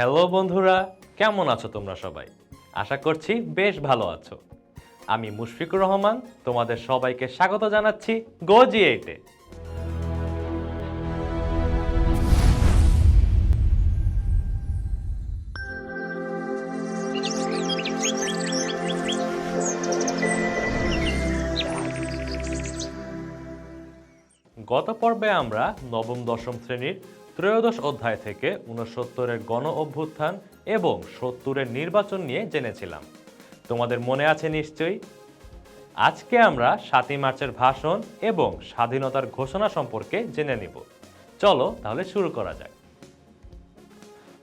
Hello বন্ধুরা। কেমন আছো তোমরা সবাই? আশা করছি বেশ ভালো আছো। আমি মুশফিকুর রহমান, তোমাদের সবাইকে স্বাগত জানাচ্ছি গোজি এইটে গত পর্বে আমরা নবম, দশম শ্রেণির ত্রয়োদশ অধ্যায় থেকে উনসত্তরের গণ অভ্যুত্থান এবং সত্তরের নির্বাচন নিয়ে জেনেছিলাম। তোমাদের মনে আছে নিশ্চয়ই? আজকে আমরা সাতই মার্চের ভাষণ এবং স্বাধীনতার ঘোষণা সম্পর্কে জেনে নিব। চলো তাহলে শুরু করা যাক।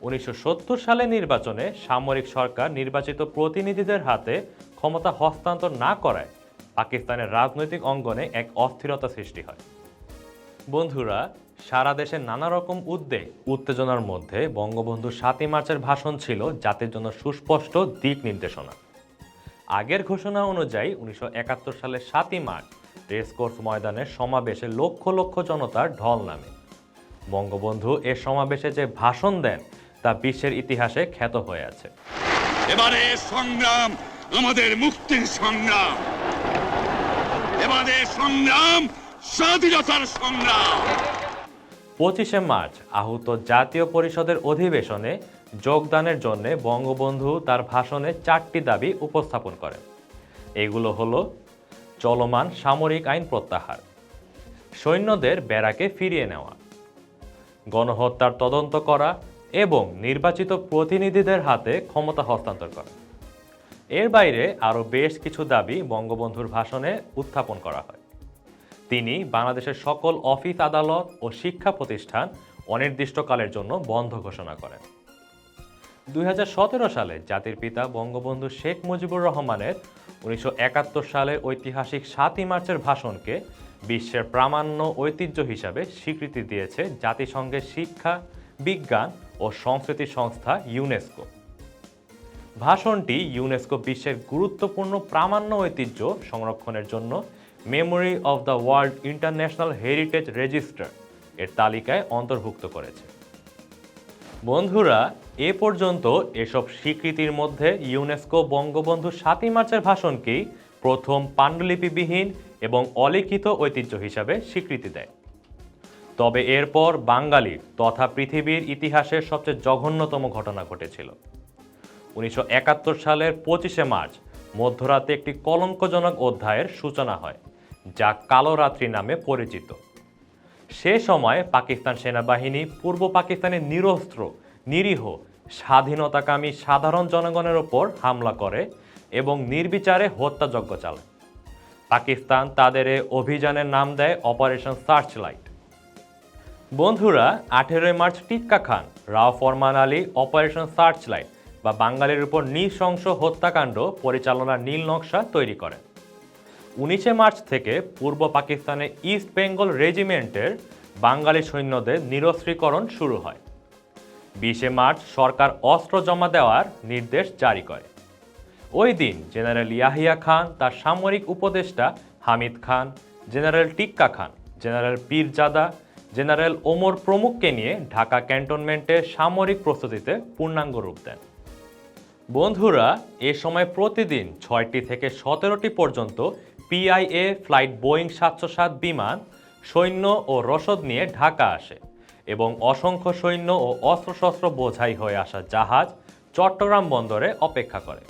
উনিশশো সালে নির্বাচনে সামরিক সরকার নির্বাচিত প্রতিনিধিদের হাতে ক্ষমতা হস্তান্তর না করায় পাকিস্তানের রাজনৈতিক অঙ্গনে এক অস্থিরতা সৃষ্টি হয়। বন্ধুরা সারা দেশে নানা রকম উদ্বেগ। উত্তেজনার মধ্যে বঙ্গবন্ধু সাতই মার্চের ভাষণ ছিল জাতির জন্য সুস্পষ্ট দিক নির্দেশনা। আগের ঘোষণা অনুযায়ী উনিশশো একাত্তর সালের সাতই মার্চ রেসকোর্স ময়দানে সমাবেশে লক্ষ লক্ষ জনতার ঢল নামে। বঙ্গবন্ধু এ সমাবেশে যে ভাষণ দেন, তা বিশ্বের ইতিহাসে খ্যাত হয়ে আছে। এবারে সংগ্রাম আমাদের মুক্তির সংগ্রাম। এবারে সংগ্রাম স্বাধীনতার সংগ্রাম। পঁচিশে মার্চ আহত জাতীয় পরিষদের অধিবেশনে যোগদানের জন্য বঙ্গবন্ধু তার ভাষণে চারটি দাবি উপস্থাপন করেন। এগুলো হলো, চলমান সামরিক আইন প্রত্যাহার, সৈন্যদের ব্যারাকে ফিরিয়ে নেওয়া, গণহত্যার তদন্ত করা এবং নির্বাচিত প্রতিনিধিদের হাতে ক্ষমতা হস্তান্তর করা। এর বাইরে আরও বেশ কিছু দাবি বঙ্গবন্ধুর ভাষণে উত্থাপন করা হয়। তিনি বাংলাদেশের সকল অফিস আদালত ও শিক্ষা প্রতিষ্ঠান অনির্দিষ্টকালের জন্য বন্ধ ঘোষণা করেন। দুই হাজার সতেরো সালে জাতির পিতা বঙ্গবন্ধু শেখ মুজিবুর রহমানের উনিশশো সালের ঐতিহাসিক সাতই মার্চের ভাষণকে বিশ্বের প্রামাণ্য ঐতিহ্য হিসাবে স্বীকৃতি দিয়েছে জাতিসংঘের শিক্ষা, বিজ্ঞান ও সংস্কৃতি সংস্থা ইউনেস্কো। ভাষণটি ইউনেস্কো বিশ্বের গুরুত্বপূর্ণ প্রামাণ্য ঐতিহ্য সংরক্ষণের জন্য memory of the world international heritage register এর তালিকায় অন্তর্ভুক্ত করেছে। বন্ধুরা, এ পর্যন্ত এসব স্বীকৃতির মধ্যে ইউনেস্কো বঙ্গবন্ধু সাতই মার্চের ভাষণকেই প্রথম পাণ্ডুলিপিবিহীন এবং অলিখিত ঐতিহ্য হিসাবে স্বীকৃতি দেয়। তবে এরপর বাঙালির তথা পৃথিবীর ইতিহাসের সবচেয়ে জঘন্যতম ঘটনা ঘটেছিল। উনিশশো একাত্তর সালের পঁচিশে মার্চ মধ্যরাতে একটি কলঙ্কজনক অধ্যায়ের সূচনা হয়। যা কালো রাত্রি নামে পরিচিত। সে সময় পাকিস্তান সেনাবাহিনী, পূর্ব পাকিস্তানের নিরস্ত্র, নিরীহ, স্বাধীনতাকামী সাধারণ জনগণের ওপর হামলা করে এবং নির্বিচারে হত্যাযজ্ঞ চালায়। পাকিস্তান তাদের এ অভিযানের নাম দেয় অপারেশন সার্চ লাইট বন্ধুরা, আঠেরোই মার্চ টিক্কা খান, রাও ফরমান আলী অপারেশন সার্চ লাইট বা বাঙালির উপর নৃশংস হত্যাকাণ্ড পরিচালনার নীল নকশা তৈরি করেন। উনিশে মার্চ থেকে পূর্ব পাকিস্তানে ইস্ট বেঙ্গল রেজিমেন্টের বাঙালি সৈন্যদের নিরস্ত্রীকরণ শুরু হয়। বিশে মার্চ সরকার অস্ত্র জমা দেওয়ার নির্দেশ জারি করে। ওই দিন জেনারেল ইয়াহিয়া খান, তার সামরিক উপদেষ্টা Hamid Khan, general Tikka Khan, general Pirzada, general Omar প্রমুখকে নিয়ে ঢাকা ক্যান্টনমেন্টে সামরিক প্রস্তুতিতে পূর্ণাঙ্গ রূপ দেন। বন্ধুরা, এ সময় প্রতিদিন ছয়টি থেকে সতেরোটি পর্যন্ত পিআইএ ফ্লাইট বোয়িং সাতশো সাত বিমান, সৈন্য ও রসদ নিয়ে ঢাকা আসে এবং অসংখ্য সৈন্য ও অস্ত্রশস্ত্র বোঝাই হয়ে আসা জাহাজ চট্টগ্রাম বন্দরে অপেক্ষা করে।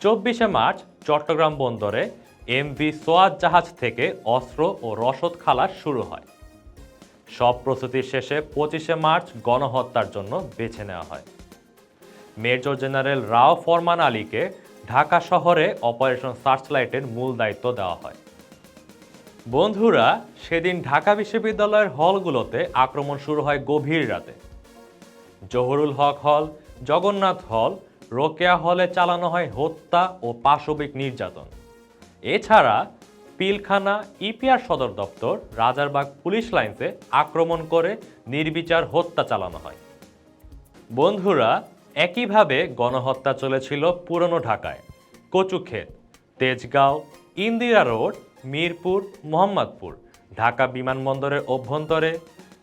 চব্বিশে মার্চ চট্টগ্রাম বন্দরে এমভি সোয়াদ জাহাজ থেকে অস্ত্র ও রসদ খালাস শুরু হয়। সব প্রস্তুতির শেষে পঁচিশে মার্চ গণহত্যার জন্য বেছে নেওয়া হয়। মেজর জেনারেল রাও ফরমান আলীকে ঢাকা শহরে অপারেশন সার্চলাইটের মূল দায়িত্ব দেওয়া হয়। বন্ধুরা, সেদিন ঢাকা বিশ্ববিদ্যালয়ের হলগুলোতে আক্রমণ শুরু হয় গভীর রাতে। জহুরুল হক হল, জগন্নাথ হল, রোকেয়া হলে চালানো হয় হত্যা ও পাশবিক নির্যাতন। এছাড়া, পিলখানা ইপিআর সদর দপ্তর রাজারবাগ পুলিশ লাইন্সে আক্রমণ করে নির্বিচার হত্যা চালানো হয়। বন্ধুরা একইভাবে গণহত্যা চলেছিল পুরনো ঢাকায়। কচুক্ষেত, তেজগাঁও, ইন্দিরা রোড, মিরপুর, মোহাম্মদপুর, ঢাকা বিমানবন্দরের অভ্যন্তরে,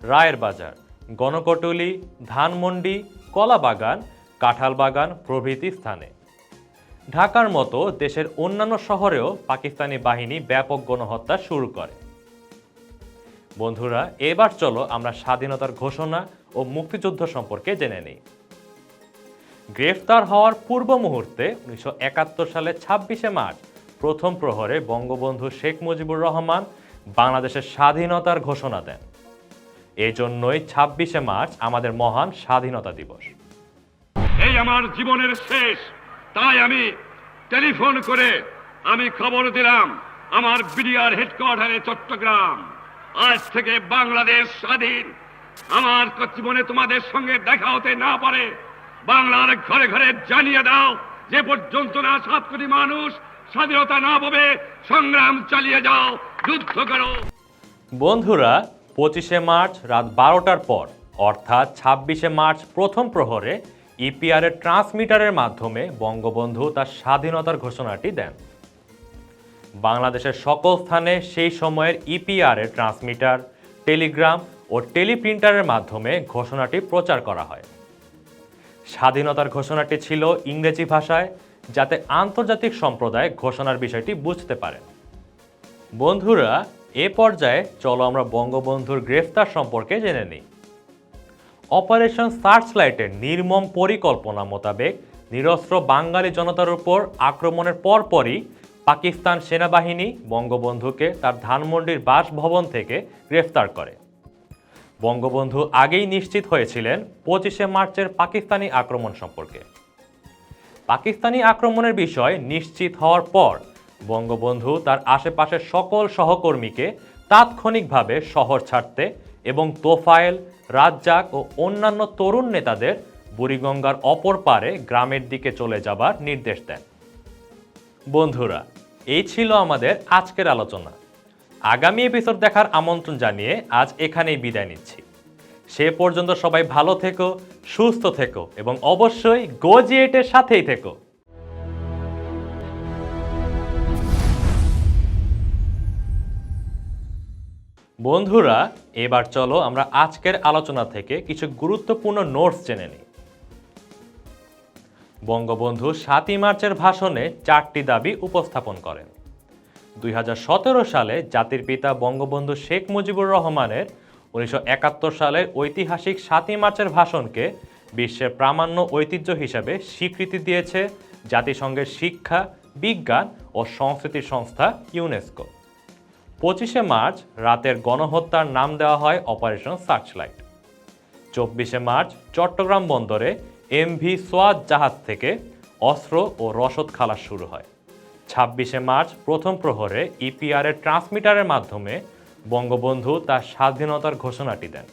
রায়ের বাজার, গণকটুলি, ধানমন্ডি, কলাবাগান, কাঁঠালবাগান প্রভৃতি স্থানে। ঢাকার মতো দেশের অন্যান্য শহরেও পাকিস্তানি বাহিনী ব্যাপক গণহত্যা শুরু করে। বন্ধুরা, এবার চলো আমরা স্বাধীনতার ঘোষণা ও মুক্তিযুদ্ধ সম্পর্কে জেনে নিই। গ্রেফতার হওয়ার পূর্ব মুহূর্তে উনিশশো একাত্তর সালে ছাব্বিশে মার্চ প্রথম প্রহরে বঙ্গবন্ধু শেখ মুজিবুর রহমান বাংলাদেশের স্বাধীনতার ঘোষণা দেন। এই জন্যই ছাব্বিশে মার্চ আমাদের মহান স্বাধীনতা দিবস। এই আমার জীবনের শেষ। তাই আমি টেলিফোন করে আমি খবর দিলাম আমার বিডিআর হেডকোয়ার্টারে চট্টগ্রাম। আজ থেকে বাংলাদেশ স্বাধীন। আমার জীবনে তোমাদের সঙ্গে দেখা হতে না পারে বাংলার ঘরে ঘরে জানিয়ে দাও যে পর্যন্ত না সাত কোটি মানুষ স্বাধীনতা না পাবে, সংগ্রাম চালিয়ে যাও, যুদ্ধ করো। বন্ধুরা, পঁচিশে মার্চ রাত বারোটার পর, অর্থাৎ ছাব্বিশে মার্চ প্রথম প্রহরে ইপিআরের ট্রান্সমিটারের মাধ্যমে বঙ্গবন্ধু তার স্বাধীনতার ঘোষণাটি দেন। বাংলাদেশের সকল স্থানে সেই সময়ের ইপিআরের ট্রান্সমিটার, টেলিগ্রাম ও টেলিপ্রিন্টারের মাধ্যমে ঘোষণাটি প্রচার করা হয়। স্বাধীনতার ঘোষণাটি ছিল ইংরেজি ভাষায়, যাতে আন্তর্জাতিক সম্প্রদায় ঘোষণার বিষয়টি বুঝতে পারে। বন্ধুরা, এ পর্যায়ে চলো আমরা বঙ্গবন্ধুর গ্রেফতার সম্পর্কে জেনে নিই। অপারেশন সার্চলাইটের নির্মম পরিকল্পনা মোতাবেক নিরস্ত্র বাঙালি জনতার উপর আক্রমণের পরপরই পাকিস্তান সেনাবাহিনী বঙ্গবন্ধুকে তার ধানমন্ডির বাসভবন থেকে গ্রেফতার করে। বঙ্গবন্ধু আগেই নিশ্চিত হয়েছিলেন পঁচিশে মার্চের পাকিস্তানি আক্রমণ সম্পর্কে। পাকিস্তানি আক্রমণের বিষয় নিশ্চিত হওয়ার পর বঙ্গবন্ধু তার আশেপাশের সকল সহকর্মীকে তাৎক্ষণিকভাবে শহর ছাড়তে এবং তোফায়েল, রাজ্জাক ও অন্যান্য তরুণ নেতাদের বুড়িগঙ্গার অপর পারে গ্রামের দিকে চলে যাবার নির্দেশ দেন। বন্ধুরা, এই ছিল আমাদের আজকের আলোচনা। আগামী এপিসোড দেখার আমন্ত্রণ জানিয়ে আজ এখানেই বিদায় নিচ্ছি। সে পর্যন্ত সবাই ভালো থেকো, সুস্থ থেকো এবং অবশ্যই গোজিয়েটের সাথেই থেকো। বন্ধুরা, এবার চলো আমরা আজকের আলোচনা থেকে কিছু গুরুত্বপূর্ণ নোটস জেনে নিই। বঙ্গবন্ধু সাতই মার্চের ভাষণে চারটি দাবি উপস্থাপন করেন। দুই হাজার সতেরো সালে জাতির পিতা বঙ্গবন্ধু শেখ মুজিবুর রহমানের উনিশশো একাত্তর সালের ঐতিহাসিক সাতই মার্চের ভাষণকে বিশ্বের প্রামাণ্য ঐতিহ্য হিসাবে স্বীকৃতি দিয়েছে জাতিসংঘের শিক্ষা, বিজ্ঞান ও সংস্কৃতি সংস্থা ইউনেস্কো। পঁচিশে মার্চ রাতের গণহত্যার নাম দেওয়া হয় অপারেশন সার্চলাইট। চব্বিশে মার্চ চট্টগ্রাম বন্দরে এমভি সোয়াদ জাহাজ থেকে অস্ত্র ও রসদ খালাস শুরু হয়। ছাব্বিশে মার্চ প্রথম প্রহরে ইপিআরের ট্রান্সমিটারের মাধ্যমে বঙ্গবন্ধু তার স্বাধীনতার ঘোষণাটি দেন।